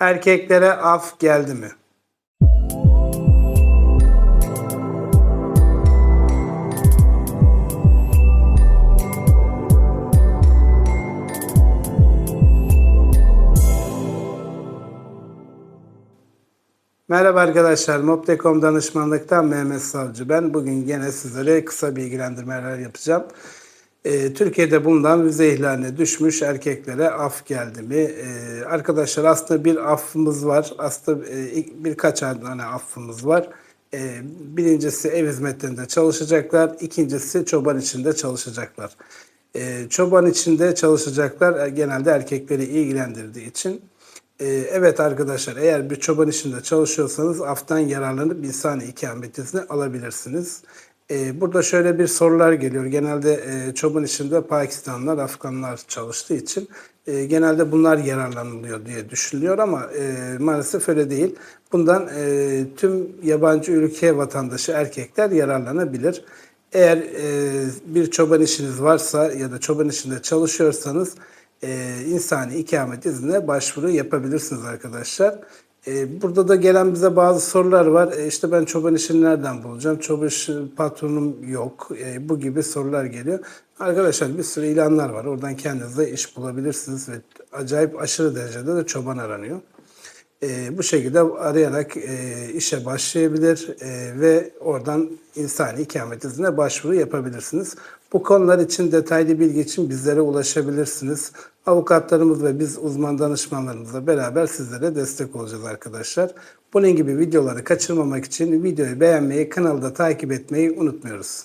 Erkeklere af geldi mi? Merhaba arkadaşlar, Moptekom danışmanlıktan Mehmet Savcı. Ben bugün yine sizlere kısa bilgilendirmeler yapacağım. Ee, Türkiye'de bulunan vize ihlaline düşmüş erkeklere af geldi mi? Ee, arkadaşlar aslında bir affımız var. Aslında e, birkaç tane affımız var. Ee, birincisi ev hizmetlerinde çalışacaklar. ikincisi çoban içinde çalışacaklar. Çoban içinde çalışacaklar e, genelde erkekleri ilgilendirdiği için Evet arkadaşlar eğer bir çoban işinde çalışıyorsanız aftan yararlanıp insani ikamet izni alabilirsiniz. Ee, Burada şöyle bir sorular geliyor. Genelde e, çoban işinde Pakistanlılar, Afganlar çalıştığı için e, genelde bunlar yararlanılıyor diye düşünülüyor ama e, maalesef öyle değil. Bundan tüm yabancı ülke vatandaşı erkekler yararlanabilir. Eğer bir çoban işiniz varsa ya da çoban işinde çalışıyorsanız insani ikamet iznine başvuru yapabilirsiniz arkadaşlar. E, burada da gelen bize bazı sorular var. E, işte ben çoban işini nereden bulacağım? Çoban işi patronum yok. E, bu gibi sorular geliyor. Arkadaşlar bir sürü ilanlar var. Oradan kendinize iş bulabilirsiniz ve acayip aşırı derecede de çoban aranıyor. E, bu şekilde arayarak e, işe başlayabilir e, ve oradan insani ikamet iznine başvuru yapabilirsiniz. Bu konular için detaylı bilgi için bizlere ulaşabilirsiniz. Avukatlarımız ve biz uzman danışmanlarımızla beraber sizlere destek olacağız arkadaşlar. Bunun gibi videoları kaçırmamak için videoyu beğenmeyi, kanalda takip etmeyi unutmuyoruz.